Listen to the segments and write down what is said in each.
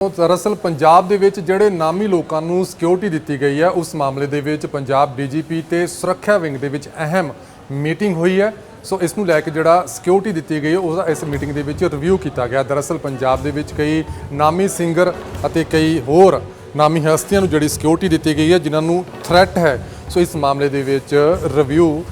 ਦਰਅਸਲ ਪੰਜਾਬ ਦੇ ਵਿੱਚ ਜਿਹੜੇ ਨਾਮੀ ਲੋਕਾਂ ਨੂੰ ਸਿਕਿਉਰਿਟੀ ਦਿੱਤੀ ਗਈ ਹੈ, ਉਸ ਮਾਮਲੇ ਦੇ ਵਿੱਚ ਪੰਜਾਬ ਡੀਜੀਪੀ ਤੇ ਸੁਰੱਖਿਆ ਵਿੰਗ ਦੇ ਵਿੱਚ ਅਹਿਮ ਮੀਟਿੰਗ ਹੋਈ ਹੈ। ਸੋ ਇਸ ਨੂੰ ਲੈ ਕੇ ਜਿਹੜਾ ਸਿਕਿਉਰਿਟੀ ਦਿੱਤੀ ਗਈ ਉਹਦਾ ਇਸ ਮੀਟਿੰਗ ਦੇ ਵਿੱਚ ਰਿਵਿਊ ਕੀਤਾ ਗਿਆ। ਦਰਅਸਲ ਪੰਜਾਬ ਦੇ ਵਿੱਚ ਕਈ ਨਾਮੀ ਸਿੰਗਰ ਅਤੇ ਕਈ ਹੋਰ ਨਾਮੀ ਹਸਤੀਆਂ ਨੂੰ ਜਿਹੜੀ ਸਿਕਿਉਰਿਟੀ ਦਿੱਤੀ ਗਈ ਹੈ, ਜਿਨ੍ਹਾਂ ਨੂੰ ਥ੍ਰੈਟ ਹੈ, ਸੋ ਇਸ ਮਾਮਲੇ ਦੇ ਵਿੱਚ ਰਿਵਿਊ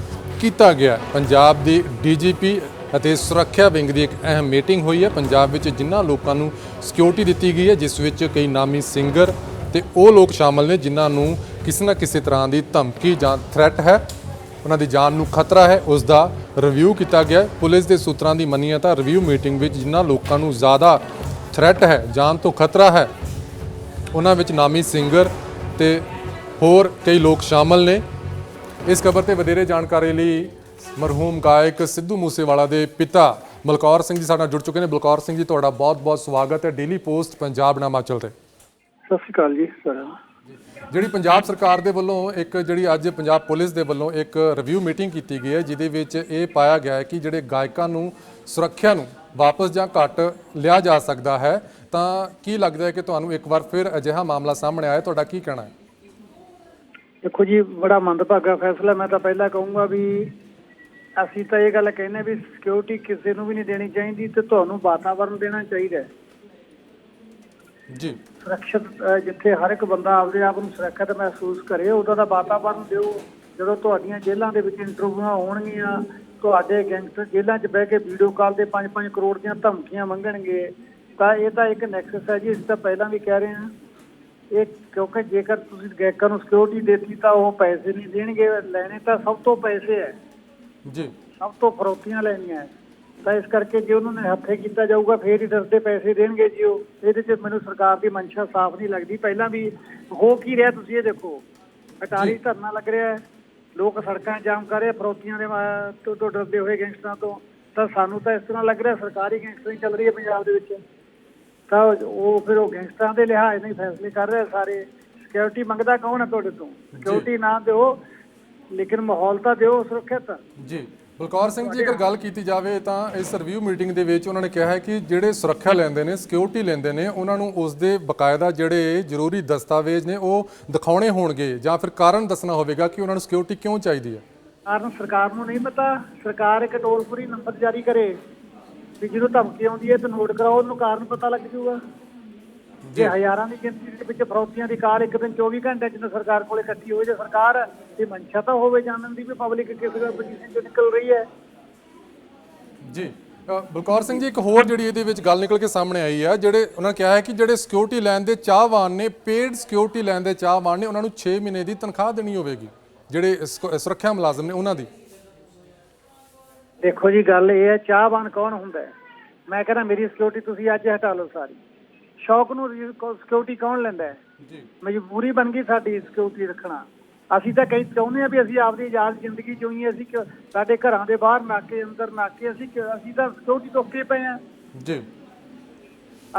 ਕੀਤਾ ਗਿਆ। ਪੰਜਾਬ ਦੀ ਡੀਜੀਪੀ ਅਤੇ ਸੁਰੱਖਿਆ ਵਿੰਗ ਦੀ ਇੱਕ ਅਹਿਮ ਮੀਟਿੰਗ ਹੋਈ ਹੈ। ਪੰਜਾਬ ਵਿੱਚ ਜਿਨ੍ਹਾਂ ਲੋਕਾਂ ਨੂੰ ਸਿਕਿਉਰਿਟੀ ਦਿੱਤੀ ਗਈ ਹੈ, ਜਿਸ ਵਿੱਚ ਕਈ ਨਾਮੀ ਸਿੰਗਰ ਤੇ ਉਹ ਲੋਕ ਸ਼ਾਮਲ ਨੇ, ਜਿਨ੍ਹਾਂ ਨੂੰ ਕਿਸੇ ਨਾ ਕਿਸੇ ਤਰ੍ਹਾਂ ਦੀ ਧਮਕੀ ਜਾਂ ਥ੍ਰੈਟ ਹੈ। ਉਹਨਾਂ ਦੀ ਜਾਨ ਨੂੰ ਖਤਰਾ ਹੈ। ਉਸ ਦਾ ਰਿਵਿਊ ਕੀਤਾ ਗਿਆ ਪੁਲਿਸ ਦੇ ਸੂਤਰਾਂ ਦੀ ਮੰਨੀਏ ਤਾਂ ਰਿਵਿਊ ਮੀਟਿੰਗ ਵਿੱਚ ਜਿਨ੍ਹਾਂ ਲੋਕਾਂ ਨੂੰ ਜ਼ਿਆਦਾ ਥ੍ਰੈਟ ਹੈ, ਜਾਨ ਤੋਂ ਖਤਰਾ ਹੈ, ਉਹਨਾਂ ਵਿੱਚ ਨਾਮੀ ਸਿੰਗਰ ਤੇ ਹੋਰ ਕਈ ਲੋਕ ਸ਼ਾਮਲ ਨੇ। ਇਸ ਖਬਰ ਤੇ ਵਧੇਰੇ ਜਾਣਕਾਰੀ ਲਈ ਮਰਹੂਮ ਗਾਇਕ ਸਿੱਧੂ ਮੂਸੇਵਾਲਾ ਦੇ ਪਿਤਾ ਬਲਕੌਰ ਸਿੰਘ ਜੀ ਸਾਡੇ ਨਾਲ ਜੁੜ ਚੁੱਕੇ ਨੇ। ਬਲਕੌਰ ਸਿੰਘ ਜੀ ਤੁਹਾਡਾ ਬਹੁਤ-ਬਹੁਤ ਸਵਾਗਤ ਹੈ। ਡੇਲੀ ਪੋਸਟ ਪੰਜਾਬ ਨਾਮਾਚਲ ਤੇ। ਸਤਿ ਸ਼੍ਰੀ ਅਕਾਲ ਜੀ ਸਰ ਜਿਹੜੀ ਪੰਜਾਬ ਸਰਕਾਰ ਦੇ ਵੱਲੋਂ ਇੱਕ ਜਿਹੜੀ ਅੱਜ ਪੰਜਾਬ ਪੁਲਿਸ ਦੇ ਵੱਲੋਂ ਇੱਕ ਰਿਵਿਊ ਮੀਟਿੰਗ ਕੀਤੀ ਗਈ ਹੈ ਜਿਹਦੇ ਵਿੱਚ ਇਹ ਪਾਇਆ ਗਿਆ ਹੈ ਕਿ ਜਿਹੜੇ ਗਾਇਕਾਂ ਨੂੰ ਸੁਰੱਖਿਆ ਨੂੰ ਵਾਪਸ ਜਾਂ ਘੱਟ ਲਿਆ ਜਾ ਸਕਦਾ ਹੈ ਤਾਂ ਕੀ ਲੱਗਦਾ ਹੈ ਕਿ ਤੁਹਾਨੂੰ ਇੱਕ ਵਾਰ ਫਿਰ ਅਜਿਹਾ ਮਾਮਲਾ ਸਾਹਮਣੇ ਆਇਆ? ਤੁਹਾਡਾ ਕੀ ਕਹਿਣਾ ਹੈ? ਦੇਖੋ ਜੀ ਬੜਾ ਮੰਦਭਾਗਾ ਫੈਸਲਾ। ਮੈਂ ਤਾਂ ਪਹਿਲਾਂ ਕਹੂੰਗਾ ਵੀ ਅਸੀਂ ਤਾਂ ਇਹ ਗੱਲ ਕਹਿੰਦੇ ਵੀ ਸਿਕਿਉਰਿਟੀ ਕਿਸੇ ਨੂੰ ਵੀ ਨਹੀਂ ਦੇਣੀ ਚਾਹੀਦੀ ਤੇ ਤੁਹਾਨੂੰ ਵਾਤਾਵਰਣ ਦੇਣਾ ਚਾਹੀਦਾ। ਜੀ। ਸੁਰੱਖਿਅਤ ਜਿੱਥੇ ਹਰ ਇੱਕ ਬੰਦਾ ਆਪਦੇ ਆਪ ਨੂੰ ਸੁਰੱਖਿਅਤ ਮਹਿਸੂਸ ਕਰੇ ਉਹਦਾ ਦਾ ਵਾਤਾਵਰਣ ਦਿਓ। ਜਦੋਂ ਤੁਹਾਡੀਆਂ ਜੇਲ੍ਹਾਂ ਦੇ ਵਿੱਚ ਇੰਟਰਵਿਊਆਂ ਹੋਣਗੀਆਂ ਤੁਹਾਡੇ ਗੈਂਗਸਟਰ ਜੇਲ੍ਹਾਂ 'ਚ ਬਹਿ ਕੇ ਵੀਡੀਓ ਕਾਲ ਤੇ 5-5 ਕਰੋੜ ਦੀਆਂ ਧਮਕੀਆਂ ਮੰਗਣਗੇ ਤਾਂ ਇਹ ਤਾਂ ਇੱਕ ਨੈਕਸਸ ਹੈ ਜੀ ਅਸੀਂ ਤਾਂ ਪਹਿਲਾਂ ਵੀ ਕਹਿ ਰਹੇ ਹਾਂ। ਇਹ ਕਿਉਂਕਿ ਜੇਕਰ ਤੁਸੀਂ ਗੈਕਾਂ ਨੂੰ ਸਿਕਿਉਰਿਟੀ ਦੇਤੀ ਤਾਂ ਉਹ ਪੈਸੇ ਨਹੀਂ ਦੇਣਗੇ ਲੈਣੇ ਤਾਂ ਸਭ ਤੋਂ ਪੈਸੇ ਹੈ। ਜੀ। ਸਭ ਤੋਂ ਫਰੋਤੀਆਂ ਲੈਣੀਆਂ ਹੈ। ਤਾਂ ਇਸ ਕਰਕੇ ਜੇ ਉਹਨਾਂ ਨੇ ਹੱਥੇ ਕੀਤਾ ਜਾਊਗਾ ਫੇਰ ਹੀ ਡਰਦੇ ਪੈਸੇ ਦੇਣਗੇ ਜੀ ਉਹ। ਇਹਦੇ 'ਚ ਮੈਨੂੰ ਸਰਕਾਰ ਦੀ ਮਨਸ਼ਾ ਸਾਫ਼ ਨਹੀਂ ਲੱਗਦੀ। ਪਹਿਲਾਂ ਵੀ ਹੋ ਕੀ ਰਿਹਾ ਤੁਸੀਂ ਇਹ ਦੇਖੋ। ਅਟਾਰੀ ਧਰਨਾ ਲੱਗ ਰਿਹਾ ਹੈ। ਲੋਕ ਸੜਕਾਂ ਜਾਮ ਕਰ ਰਹੇ ਫਰੋਤੀਆਂ ਦੇ ਮਾ- ਤੋਂ ਤੋਂ ਡਰਦੇ ਹੋਏ ਗੈਂਗਸਟਰਾਂ ਤੋਂ। ਤਾਂ ਸਾਨੂੰ ਤਾਂ ਇਸ ਤਰ੍ਹਾਂ ਲੱਗ ਰਿਹਾ ਸਰਕਾਰੀ ਗੈਂਗਸਟਰੀ ਚੱਲ ਰਹੀ ਹੈ ਪੰਜਾਬ ਦੇ ਵਿੱਚ। ਤਾਂ ਉਹ ਫਿਰ ਉਹ ਗੈਂਗਸਟਰਾਂ ਦੇ ਲਿਹਾਜ਼ ਨਹੀਂ ਫੈਸਲੇ ਕਰ ਰਹੇ ਸਾਰੇ। ਸਿਕਿਉਰਿਟੀ ਮੰਗਦਾ ਕੌਣ ਹੈ ਤੁਹਾਡੇ ਤੋਂ? ਸਿਕਿਉਰਿਟੀ ਨਾ ਦਿਓ। ਲੇਕਿਨ ਮਾਹੌਲ ਤਾਂ ਦਿਓ ਸੁਰੱਖਿਅਤ। ਜੀ ਬਲਕੌਰ ਸਿੰਘ ਜੀ ਅਗਰ ਗੱਲ ਕੀਤੀ ਜਾਵੇ ਤਾਂ ਇਸ ਰਿਵਿਊ ਮੀਟਿੰਗ ਦੇ ਵਿੱਚ ਉਹਨਾਂ ਨੇ ਕਿਹਾ ਹੈ ਕਿ ਜਿਹੜੇ ਸੁਰੱਖਿਆ ਲੈਂਦੇ ਨੇ ਸਿਕਿਉਰਿਟੀ ਲੈਂਦੇ ਨੇ ਉਹਨਾਂ ਨੂੰ ਉਸ ਦੇ ਬਕਾਇਦਾ ਜਿਹੜੇ ਜ਼ਰੂਰੀ ਦਸਤਾਵੇਜ਼ ਨੇ ਉਹ ਦਿਖਾਉਣੇ ਹੋਣਗੇ ਜਾਂ ਫਿਰ ਕਾਰਨ ਦੱਸਣਾ ਹੋਵੇਗਾ ਕਿ ਉਹਨਾਂ ਨੂੰ ਸਿਕਿਉਰਿਟੀ ਕਿਉਂ ਚਾਹੀਦੀ ਹੈ। ਕਾਰਨ ਸਰਕਾਰ ਨੂੰ ਨਹੀਂ ਪਤਾ। ਸਰਕਾਰ ਇੱਕ ਟੋਲ ਫਰੀ ਨੰਬਰ ਜਾਰੀ ਕਰੇ। ਵੀ ਜਦੋਂ ਧਮਕੀ ਆਉਂਦੀ ਹੈ ਤਾਂ ਨੋਟ ਕਰਾਓ ਉਹਨੂੰ ਕਾਰਨ ਪਤਾ ਲੱਗ ਜਾਊਗਾ। ਜੇ ਹਜ਼ਾਰਾਂ ਦੀ ਗਿਣਤੀ ਦੇ ਵਿੱਚ ਫਰੌਤੀਆਂ ਦੀ ਕਾਰ ਇੱਕ ਦਿਨ 24 ਘੰਟੇ ਚ ਸਰਕਾਰ ਕੋਲੇ ਇਕੱਠੀ ਹੋਵੇ ਜੇ ਸਰਕਾਰ ਦੀ ਮਨਸ਼ਾ ਤਾਂ ਹੋਵੇ ਜਾਣਨ ਦੀ ਵੀ ਪਬਲਿਕ ਕਿਸ ਦਾ ਪੋਜੀਸ਼ਨ ਚ ਨਿਕਲ ਰਹੀ ਹੈ। ਜੀ ਬਲਕੌਰ ਸਿੰਘ ਜੀ ਇੱਕ ਹੋਰ ਜਿਹੜੀ ਇਹਦੇ ਵਿੱਚ ਗੱਲ ਨਿਕਲ ਕੇ ਸਾਹਮਣੇ ਆਈ ਹੈ ਜਿਹੜੇ ਉਹਨਾਂ ਕਿਹਾ ਹੈ ਕਿ ਜਿਹੜੇ ਸਿਕਿਉਰਿਟੀ ਲੈਣ ਦੇ ਚਾਹਵਾਨ ਨੇ ਪੇਡ ਸਿਕਿਉਰਿਟੀ ਲੈਣ ਦੇ ਚਾਹਵਾਨ ਨੇ ਉਹਨਾਂ ਨੂੰ 6 ਮਹੀਨੇ ਦੀ ਤਨਖਾਹ ਦੇਣੀ ਹੋਵੇਗੀ ਜਿਹੜੇ ਸੁਰੱਖਿਆ ਮੁਲਾਜ਼ਮ ਨੇ ਉਹਨਾਂ ਦੀ। ਦੇਖੋ ਜੀ ਗੱਲ ਇਹ ਹੈ ਚਾਹਵਾਨ ਕੌਣ ਹੁੰਦਾ ਹੈ? ਮੈਂ ਕਹਿੰਦਾ ਮੇਰੀ ਸਿਕਿਉਰਿਟੀ ਤੁਸੀਂ ਅੱਜ ਹਟਾ ਲਓ ਸਾਰੀ। ਸ਼ੌਕ ਨੂੰ ਸਿਕਿਉਰਿਟੀ ਕੌਣ ਲੈਂਦਾ ਹੈ? ਜੀ। ਮਜਬੂਰੀ ਬਣ ਗਈ ਸਾਡੀ ਸਿਕਿਉਰਿਟੀ ਰੱਖਣਾ। ਅਸੀਂ ਤਾਂ ਕਈ ਚਾਹੁੰਦੇ ਆ ਵੀ ਅਸੀਂ ਆਪਦੀ ਆਜ਼ਾਦ ਜ਼ਿੰਦਗੀ ਜਿਉਈਏ ਅਸੀਂ ਸਾਡੇ ਘਰਾਂ ਦੇ ਬਾਹਰ ਨਾਕੇ ਅੰਦਰ ਨਾਕੇ ਅਸੀਂ ਅਸੀਂ ਤਾਂ ਸਿਕਿਉਰਿਟੀ ਤੋਂ ਅੱਕੇ ਪਏ ਆ ਜੀ।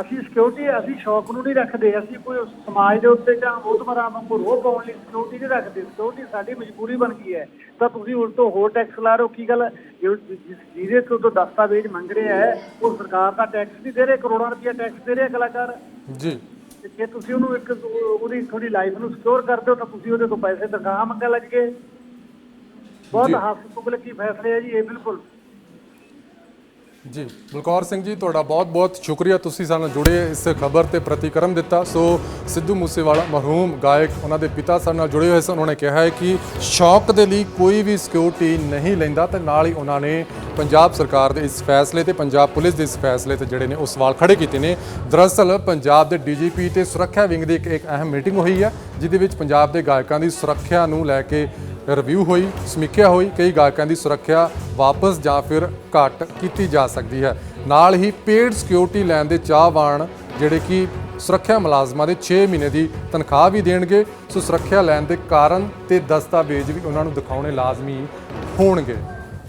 ਅਸੀਂ ਸਿਕਿਉਰਿਟੀ ਅਸੀਂ ਸ਼ੌਕ ਨੂੰ ਨਹੀਂ ਰੱਖਦੇ ਅਸੀਂ ਕੋਈ ਸਮਾਜ ਦੇ ਉੱਤੇ ਜਾਂ ਮੋਤਮਰਾਂ ਵਾਂਗੂ ਰੋਹ ਪਾਉਣ ਲਈ ਸਿਕਿਉਰਿਟੀ ਨਹੀਂ ਰੱਖਦੇ। ਸਿਕਿਉਰਿਟੀ ਸਾਡੀ ਮਜਬੂਰੀ ਬਣ ਗਈ ਹੈ। ਤਾਂ ਤੁਸੀਂ ਉਲਟੋ ਹੋਰ ਟੈਕਸ ਲਾ ਰਹੇ ਹੋ ਕੀ ਗੱਲ? ਜਿਹਦੇ ਤੋਂ ਤੋਂ ਦਸਤਾਵੇਜ਼ ਮੰਗ ਰਿਹਾ ਹੈ ਉਹ ਸਰਕਾਰ ਦਾ ਟੈਕਸ ਨਹੀਂ ਦੇ ਰਹੇ ਕਰੋੜਾਂ ਰੁਪਏ ਟੈਕਸ ਦੇ ਰਹੇ ਕਲਾਕਾਰ। ਜੀ। ਜੇ ਤੁਸੀਂ ਉਹਨੂੰ ਇੱਕ ਉਹਦੀ ਥੋੜੀ ਲਾਈਫ ਨੂੰ ਸਿਕਿਉਰ ਕਰਦੇ ਹੋ ਤਾਂ ਤੁਸੀਂ ਉਹਦੇ ਤੋਂ ਪੈਸੇ ਤਨਖਾਹ ਮੰਗਣ ਲੱਗ ਗਏ। ਬਹੁਤ ਜੀ। ਹਾਸਪਤਾਲ ਕੀ ਫੈਸਲੇ ਹੈ ਜੀ ਇਹ ਬਿਲਕੁਲ। ਜੀ ਬਲਕੌਰ ਸਿੰਘ ਜੀ, ਤੁਹਾਡਾ ਬਹੁਤ-ਬਹੁਤ ਸ਼ੁਕਰੀਆ। ਤੁਸੀਂ ਸਾਡੇ ਨਾਲ ਜੁੜੇ, ਇਸ ਖਬਰ ਤੇ ਪ੍ਰਤੀਕਰਮ ਦਿੱਤਾ। ਸੋ, ਸਿੱਧੂ ਮੂਸੇਵਾਲਾ, ਮਰਹੂਮ ਗਾਇਕ, ਉਹਨਾਂ ਦੇ ਪਿਤਾ ਸਾਡੇ ਨਾਲ ਜੁੜੇ ਹੋਏ ਸਨ। ਉਹਨਾਂ ਨੇ ਕਿਹਾ ਹੈ ਕਿ ਸ਼ੌਕ ਦੇ ਲਈ ਕੋਈ ਵੀ ਸਿਕਿਉਰਿਟੀ ਨਹੀਂ ਲੈਂਦਾ ਤੇ ਨਾਲ ਹੀ ਉਹਨਾਂ ਨੇ ਪੰਜਾਬ ਸਰਕਾਰ ਦੇ ਇਸ ਫੈਸਲੇ ਤੇ, ਪੰਜਾਬ ਪੁਲਿਸ ਦੇ ਇਸ ਫੈਸਲੇ ਤੇ ਜਿਹੜੇ ਨੇ, ਉਹ ਸਵਾਲ ਖੜੇ ਕੀਤੇ ਨੇ। ਦਰਅਸਲ, ਪੰਜਾਬ ਦੇ ਡੀਜੀਪੀ ਤੇ ਸੁਰੱਖਿਆ ਵਿੰਗ ਦੀ ਇੱਕ ਇੱਕ ਅਹਿਮ ਮੀਟਿੰਗ ਹੋਈ ਹੈ, ਜਿਹਦੇ ਵਿੱਚ ਪੰਜਾਬ ਦੇ ਗਾਇਕਾਂ ਦੀ ਸੁਰੱਖਿਆ ਨੂੰ ਲੈ ਕੇ ਰਿਵਿਊ ਹੋਈ, ਸਮੀਖਿਆ ਹੋਈ, ਕਈ ਗਾਇਕਾਂ ਦੀ ਸੁਰੱਖਿਆ ਵਾਪਸ ਜਾਂ ਫਿਰ ਘੱਟ ਕੀਤੀ ਜਾ ਸਕਦੀ ਹੈ। ਨਾਲ ਹੀ ਪੇਡ ਸਿਕਿਉਰਿਟੀ ਲੈਣ ਦੇ ਚਾਹਵਾਨ ਜਿਹੜੇ ਕਿ ਸੁਰੱਖਿਆ ਮੁਲਾਜ਼ਮਾਂ ਦੇ 6 ਮਹੀਨੇ ਦੀ ਤਨਖਾਹ ਵੀ ਦੇਣਗੇ, ਸੋ ਸੁਰੱਖਿਆ ਲੈਣ ਦੇ ਕਾਰਨ ਤੇ ਦਸਤਾਵੇਜ਼ ਵੀ ਉਹਨਾਂ ਨੂੰ ਦਿਖਾਉਣੇ ਲਾਜ਼ਮੀ ਹੋਣਗੇ।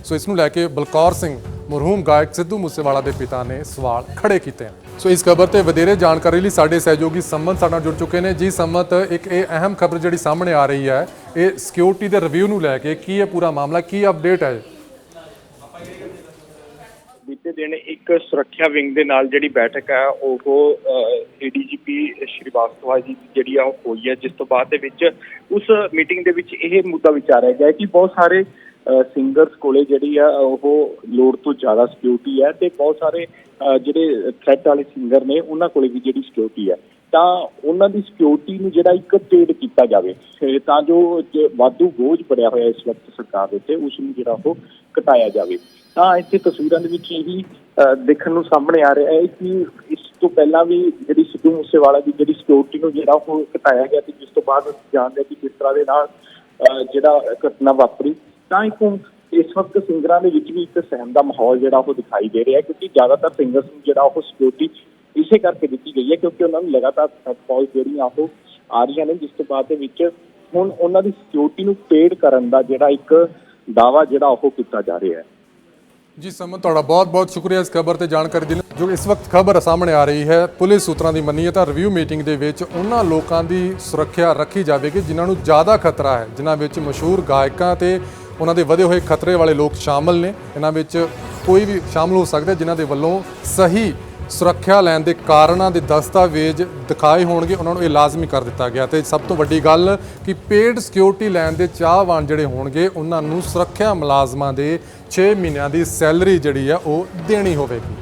ਸੋ ਇਸ ਨੂੰ ਲੈ ਕੇ ਬਲਕੌਰ ਸਿੰਘ, ਮਰਹੂਮ ਗਾਇਕ ਸਿੱਧੂ ਮੂਸੇਵਾਲਾ ਦੇ ਪਿਤਾ ਨੇ ਸਵਾਲ ਖੜੇ ਕੀਤੇ ਹਨ। ਸੋ ਇਸ ਖਬਰ ਤੇ ਵਧੇਰੇ ਜਾਣਕਾਰੀ ਲਈ ਸਾਡੇ ਸਹਿਯੋਗੀ ਸੰਮਤ ਸਾਡੇ ਨਾਲ ਜੁੜ ਚੁੱਕੇ ਨੇ। ਜੀ ਸੰਮਤ, ਇੱਕ ਇਹ ਅਹਿਮ ਖਬਰ ਜਿਹੜੀ ਸਾਹਮਣੇ ਆ ਰਹੀ ਹੈ, ਇਹ ਸਿਕਿਉਰਿਟੀ ਦੇ ਰਿਵਿਊ ਨੂੰ ਲੈ ਕੇ ਕੀ ਹੈ ਪੂਰਾ ਮਾਮਲਾ, ਕੀ ਅਪਡੇਟ ਹੈ? ਬੀਤੇ ਦਿਨ ਇੱਕ ਸੁਰੱਖਿਆ ਵਿੰਗ ਦੇ ਨਾਲ ਜਿਹੜੀ ਬੈਠਕ ਹੈ, ਉਹ ਏਡੀਜੀਪੀ ਸ਼੍ਰੀਵਾਸਤਵਾ ਜੀ ਜਿਹੜੀ ਆ, ਉਹ ਹੋਈ ਹੈ। ਜਿਸ ਤੋਂ ਬਾਅਦ ਦੇ ਵਿੱਚ ਉਸ ਮੀਟਿੰਗ ਦੇ ਵਿੱਚ ਇਹ ਮੁੱਦਾ ਵਿਚਾਰਿਆ ਗਿਆ ਕਿ ਬਹੁਤ ਸਾਰੇ ਸਿੰਗਰਸ ਕੋਲੇ ਜਿਹੜੀ ਆ ਉਹ ਲੋੜ ਤੋਂ ਜ਼ਿਆਦਾ ਸਿਕਿਉਰਿਟੀ ਹੈ ਤੇ ਬਹੁਤ ਸਾਰੇ ਅ, ਜਿਹੜੇ ਥ੍ਰੈਟ ਵਾਲੇ ਸਿੰਗਰ ਨੇ ਉਹਨਾਂ ਕੋਲੇ ਵੀ ਜਿਹੜੀ ਸਿਕਿਉਰਿਟੀ ਹੈ ਤਾਂ ਉਹਨਾਂ ਦੀ ਸਿਕਿਉਰਿਟੀ ਨੂੰ ਜਿਹੜਾ ਇੱਕ ਪੇਡ ਕੀਤਾ ਜਾਵੇ ਤਾਂ ਜੋ ਵਾਧੂ ਬੋਝ ਪੜਿਆ ਹੋਇਆ ਇਸ ਵਕਤ ਸਰਕਾਰ ਦੇ ਉੱਤੇ ਉਸ ਨੂੰ ਜਿਹੜਾ ਉਹ ਘਟਾਇਆ ਜਾਵੇ। ਤਾਂ ਇੱਥੇ ਤਸਵੀਰਾਂ ਦੇ ਵਿੱਚ ਇਹੀ ਅ, ਦੇਖਣ ਨੂੰ ਸਾਹਮਣੇ ਆ ਰਿਹਾ ਹੈ ਕਿ ਇਸ ਤੋਂ ਪਹਿਲਾਂ ਵੀ ਜਿਹੜੀ ਸਿੱਧੂ ਮੂਸੇਵਾਲਾ ਦੀ ਜਿਹੜੀ ਸਿਕਿਉਰਿਟੀ ਨੂੰ ਜਿਹੜਾ ਉਹ ਘਟਾਇਆ ਗਿਆ ਤੇ ਜਿਸ ਤੋਂ ਬਾਅਦ ਅਸੀਂ ਜਾਣਦੇ ਹਾਂ ਕਿ ਕਿਸ ਤਰ੍ਹਾਂ ਦੇ ਨਾਲ ਅ, ਜਿਹੜਾ ਘਟਨਾ ਵਾਪਰੀ। ਤਾਂ ਇੱਕ ਇਸ ਵਕਤ ਸਿੰਗਰਾਂ ਦੇ ਵਿੱਚ ਵੀ ਇੱਕ ਸਹਿਮ ਦਾ ਮਾਹੌਲ ਜਿਹੜਾ ਉਹ ਦਿਖਾਈ ਦੇ ਰਿਹਾ ਕਿਉਂਕਿ ਜ਼ਿਆਦਾਤਰ ਸਿੰਗਰਸ ਨੂੰ ਜਿਹੜਾ ਉਹ ਸਿਕਿਉਰਿਟੀ ਇਸੇ ਕਰਕੇ ਦਿੱਤੀ ਗਈ ਹੈ, ਕਿਉਂਕਿ ਉਹਨਾਂ ਨੂੰ ਲਗਾਤਾਰ ਕਾਲ ਜਿਹੜੀਆਂ ਉਹ ਆ ਰਹੀਆਂ ਨੇ, ਜਿਸ ਤੋਂ ਬਾਅਦ ਦੇ ਵਿੱਚ ਹੁਣ ਉਹਨਾਂ ਦੀ ਸਿਕਿਉਰਿਟੀ ਨੂੰ ਪੇਡ ਕਰਨ ਦਾ ਜਿਹੜਾ ਇੱਕ ਦਾਵਾ ਜਿਹੜਾ ਉਹ ਕੀਤਾ ਜਾ ਰਿਹਾ ਹੈ। ਜੀ ਸਮਨ ਤੁਹਾਡਾ ਬਹੁਤ-ਬਹੁਤ ਸ਼ੁਕਰੀਆ ਇਸ ਖਬਰ ਤੇ ਜਾਣਕਾਰੀ ਦੇਣ ਜੋ ਇਸ ਵਕਤ ਖਬਰ ਸਾਹਮਣੇ ਆ ਰਹੀ ਹੈ, ਪੁਲਿਸ ਸੂਤਰਾਂ ਦੀ ਮੰਨੀਏ ਤਾਂ ਰਿਵਿਊ ਮੀਟਿੰਗ ਦੇ ਵਿੱਚ ਉਹਨਾਂ ਲੋਕਾਂ ਦੀ ਸੁਰੱਖਿਆ ਰੱਖੀ ਜਾਵੇਗੀ ਜਿਨ੍ਹਾਂ ਨੂੰ ਜ਼ਿਆਦਾ ਖਤਰਾ ਹੈ, ਜਿਨ੍ਹਾਂ ਵਿੱਚ ਮਸ਼ਹੂਰ ਗਾਇਕਾਂ ਤੇ ਉਹਨਾਂ ਦੇ ਵਧੇ ਹੋਏ ਖਤਰੇ ਵਾਲੇ ਲੋਕ ਸ਼ਾਮਲ ਨੇ। ਇਹਨਾਂ ਵਿੱਚ ਕੋਈ ਵੀ ਸ਼ਾਮਲ ਹੋ ਸਕਦਾ ਜਿਨ੍ਹਾਂ ਦੇ ਵੱਲੋਂ ਸਹੀ ਸੁਰੱਖਿਆ ਲੈਣ ਦੇ ਕਾਰਨਾਂ ਦੇ ਦਸਤਾਵੇਜ਼ ਦਿਖਾਏ ਹੋਣਗੇ। ਉਹਨਾਂ ਨੂੰ ਇਹ ਲਾਜ਼ਮੀ ਕਰ ਦਿੱਤਾ ਗਿਆ। ਤੇ ਸਭ ਤੋਂ ਵੱਡੀ ਗੱਲ ਕਿ ਪੇਡ ਸਿਕਿਉਰਿਟੀ ਲੈਣ ਦੇ ਚਾਹਵਾਨ ਜਿਹੜੇ ਹੋਣਗੇ, ਉਹਨਾਂ ਨੂੰ ਸੁਰੱਖਿਆ ਮੁਲਾਜ਼ਮਾਂ ਦੇ 6 ਮਹੀਨਿਆਂ ਦੀ ਸੈਲਰੀ ਜਿਹੜੀ ਆ, ਉਹ ਦੇਣੀ ਹੋਵੇਗੀ।